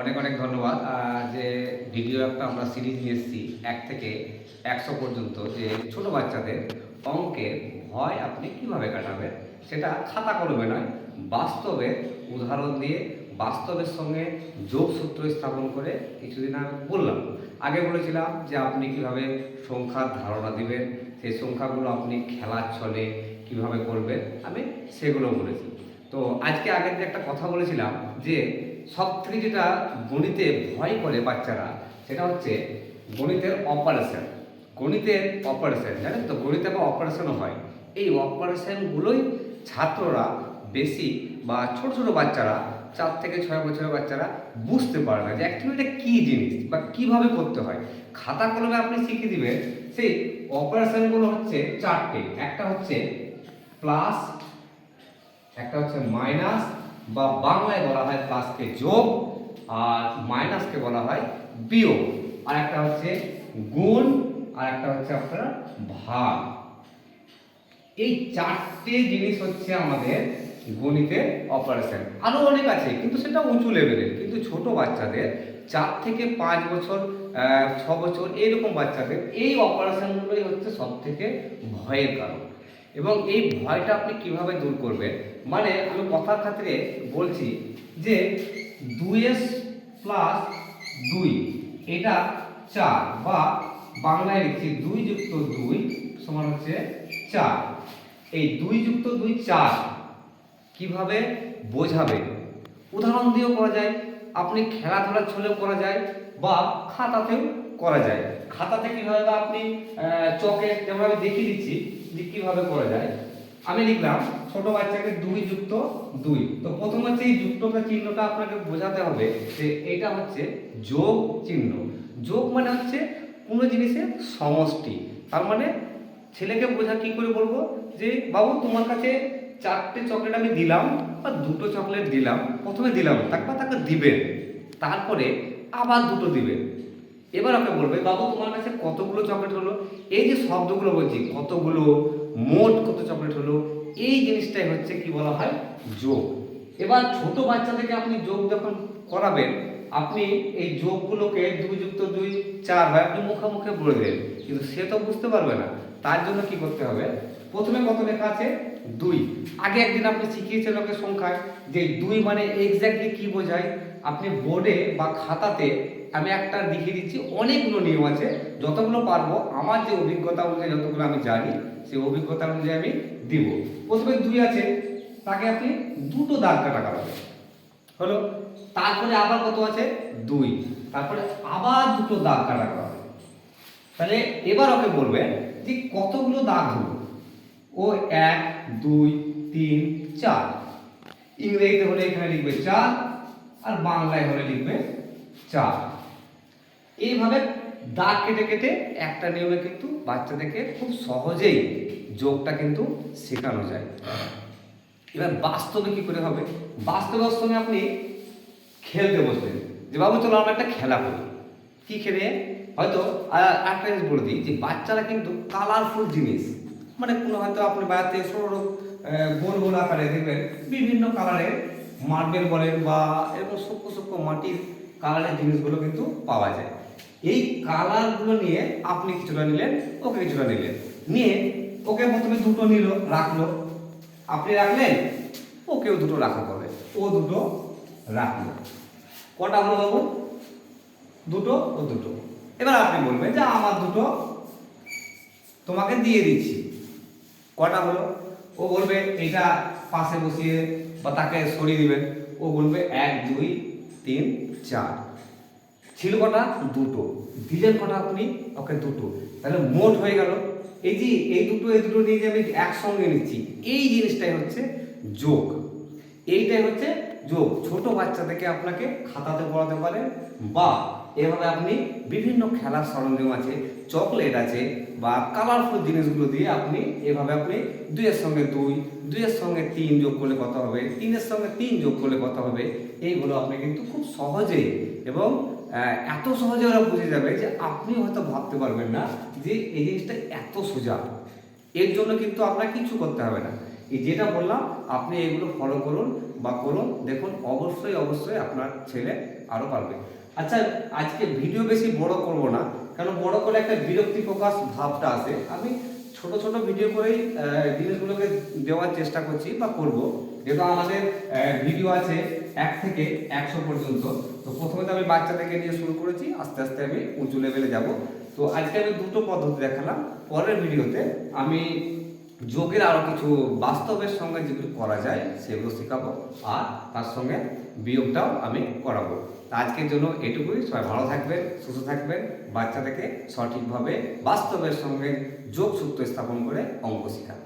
অনেক অনেক ধন্যবাদ। যে ভিডিও একটা আমরা সিরিজ নিয়ে এসেছি, এক থেকে একশো পর্যন্ত, যে ছোট বাচ্চাদের অঙ্কের ভয় আপনি কীভাবে কাটাবেন, সেটা খাতা করবে নয় বাস্তবে উদাহরণ দিয়ে, বাস্তবের সঙ্গে যোগসূত্র স্থাপন করে কিছুদিন আমি বললাম। আগে বলেছিলাম যে আপনি কীভাবে সংখ্যার ধারণা দিবেন, সেই সংখ্যাগুলো আপনি খেলার ছলে কীভাবে করবেন, আমি সেগুলো বলেছি। তো আজকে আগের যে একটা কথা বলেছিলাম, যে সব থেকে যেটা গণিতে ভয় করে বাচ্চারা, সেটা হচ্ছে গণিতের অপারেশন গণিতের অপারেশন জানেন তো? গণিতে আবার অপারেশনও হয়। এই অপারেশনগুলোই ছাত্ররা বেশি বা ছোট ছোট বাচ্চারা, চার থেকে ছয় বছরের বাচ্চারা বুঝতে পারে না যে অ্যাকচুয়ালি কী জিনিস বা কীভাবে করতে হয়। খাতা কলমে আপনি শিখিয়ে দিবেন, সেই অপারেশনগুলো হচ্ছে চারটে। একটা হচ্ছে প্লাস একটা হচ্ছে মাইনাস বা বাংলায় বলা হয় প্লাসকে যোগ, আর মাইনাসকে বলা হয় বিয়োগ। আর একটা হচ্ছে গুণ, আর একটা হচ্ছে আপনার ভাগ। এই চারটে জিনিস হচ্ছে আমাদের গণিতের অপারেশন আরও অনেক আছে, কিন্তু সেটা উঁচু লেভেলের কিন্তু ছোট বাচ্চাদের চার থেকে পাঁচ বছর ছ বছর এইরকম বাচ্চাদের এই অপারেশনগুলোই হচ্ছে সব থেকে ভয়ের কারণ। এবং এই ভয়টা আপনি কীভাবে দূর করবেন? মানে আমি কথার খাতিরে বলছি যে দুই এস প্লাস দুই, এটা চার বা বাংলায় লিখছি দুই যুক্ত দুই সমান হচ্ছে চার। এই দুই যুক্ত দুই চার কীভাবে বোঝাবে? উদাহরণ দিয়েও করা যায়, আপনি খেলাধুলার ছলেও করা যায় বা খাতাতেও করা যায়। খাতাতে কীভাবে আপনি চকে যেমন আমি দেখিয়ে দিচ্ছি যে কীভাবে করা যায়। আমি লিখলাম, ছোট বাচ্চাকে দুই যুক্ত দুই। তো প্রথম হচ্ছে এই যুক্তটা চিহ্নটা আপনাকে বোঝাতে হবে যে এটা হচ্ছে যোগ চিহ্ন। যোগ মানে হচ্ছে কোনো জিনিসের সমষ্টি। তার মানে ছেলেকে বোঝা কি করে বলব? যে বাবু, তোমার কাছে চারটে চকলেট আমি দিলাম বা দুটো চকলেট দিলাম। প্রথমে দিলাম, তারপর তাকে দিবেন তারপরে আবার দুটো দিবেন এবার ওকে বলবে, বাবু, তোমার কাছে কতগুলো চকলেট হলো? এই যে শব্দগুলো বলছি, কতগুলো? মোট কত চকলেট হলো? এই জিনিসটাই হচ্ছে কি বলা হয় যোগ। এবার ছোট বাচ্চা থেকে আপনি যোগ যখন করাবেন, আপনি এই যোগগুলোকে দুই যুক্ত দুই, চার হয় আপনি মুখে বলে দেবেন কিন্তু সে তো বুঝতে পারবে না। তার জন্য কি করতে হবে? প্রথমে কত লেখা আছে? দুই। আগে একদিন আপনি শিখিয়েছেন ওকে সংখ্যায় যে দুই মানে এক্স্যাক্টলি কি বোঝায়? আপনি বোর্ডে বা খাতাতে আমি একটা লিখে দিচ্ছি, অনেকগুলো নিয়ম আছে। যতগুলো পারব, আমার যে অভিজ্ঞতা অনুযায়ী যতগুলো আমি জানি সেই অভিজ্ঞতা অনুযায়ী আমি দিব। প্রথমে দুই আছে, তাকে আপনি দুটো দাগ কাটা করাবেন হলো, তারপরে আবার কত আছে? দুই। তারপরে আবার দুটো দাগ কাটা করাবে তাহলে এবার ওকে বলবে যে কতগুলো দাগ হলো? ও এক, দুই, তিন, চার। ইংরেজিতে হলে এখানে লিখবে চার, আর বাংলায় হলে লিখবে চার। এইভাবে দাগ কেটে কেটে একটা নিয়মে কিন্তু বাচ্চাদেরকে খুব সহজেই যোগটা কিন্তু শেখানো যায়। এবার বাস্তবে কি করে হবে? বাস্তবের সঙ্গে আপনি খেলতে বসলেন যে বাবু, চলো আমরা একটা খেলা করি। কি খেলে? হয়তো একটা জিনিস বলে দিই যে বাচ্চারা কিন্তু কালারফুল জিনিস। মানে কোনো হয়তো আপনি বাড়িতে সরু গোল গোল আকারে দেখবেন, বিভিন্ন কালারের মার্বেল বলেন বা এরকম সূক্ষ্ম সূক্ষ্ম মাটির কালারের জিনিসগুলো কিন্তু পাওয়া যায়। এই কালারগুলো নিয়ে আপনি কিছুটা নিলেন, ওকে কিছুটা নিলেন। নিয়ে ওকে প্রথমে দুটো নিল, রাখল। আপনি রাখলেন, ওকেও দুটো রাখা হবে। ও দুটো রাখল। কটা হলো বাবু? দুটো ও দুটো। এবার আপনি বলবেন যে আমার দুটো তোমাকে দিয়ে দিচ্ছি। কটা হলো? ও বলবে এটা পাশে বসিয়ে বা তাকে সরিয়ে দিবেন। ও বলবে, এক, দুই, তিন, চার। ছিল কটা? দুটো। দিলেন কটা আপনি? ওকে, দুটো। তাহলে মোট হয়ে গেল। এই যে এই দুটো এই দুটো নিয়ে যে আমি একসঙ্গে নিচ্ছি, এই জিনিসটাই হচ্ছে যোগ। এইটাই হচ্ছে যোগ। ছোট বাচ্চা থেকে আপনাকে খাতাতে পড়াতে পারেন বা এভাবে আপনি বিভিন্ন খেলার সরঞ্জাম আছে, চকলেট আছে, বা কালারফুল জিনিসগুলো দিয়ে আপনি এভাবে আপনি দুইয়ের সঙ্গে দুই, দুইয়ের সঙ্গে তিন যোগ করলে কত হবে? তিনের সঙ্গে তিন যোগ করলে কত হবে? এইগুলো আপনি কিন্তু খুব সহজেই এবং এত সহজে ওরা বুঝে যাবে যে আপনি হয়তো ভাবতে পারবেন না যে এই জিনিসটা এত সোজা। এর জন্য কিন্তু আপনার কিছু করতে হবে না। এই যেটা বললাম, আপনি এগুলো ফলো করুন বা করুন, দেখুন, অবশ্যই অবশ্যই আপনার ছেলে আরও পারবে। আচ্ছা আজকে ভিডিও বেশি বড় করব না কারণ বড় করে একটা বিরক্তি প্রকাশ ভাবটা আসে আমি ছোট ছোট ভিডিও করেই জিনিসগুলোকে দেওয়ার চেষ্টা করছি বা করব। যেহেতু আমাদের ভিডিও আছে এক থেকে একশো পর্যন্ত, তো প্রথমে তো আমি বাচ্চাদেরকে নিয়ে শুরু করেছি, আস্তে আস্তে আমি উঁচু লেভেলে যাব। তো আজকে আমি দুটো পদ্ধতি দেখালাম। পরের ভিডিওতে আমি যোগের আরও কিছু বাস্তবের সঙ্গে যেগুলো করা যায়, সেগুলো শেখাবো, আর তার সঙ্গে বিয়োগটাও আমি করাবো। আজকের জন্য এটুকুই। সবাই ভালো থাকবেন, সুস্থ থাকবেন বাচ্চাদেরকে সঠিকভাবে বাস্তবের সঙ্গে যোগ সূত্র স্থাপন করে অঙ্ক শেখান।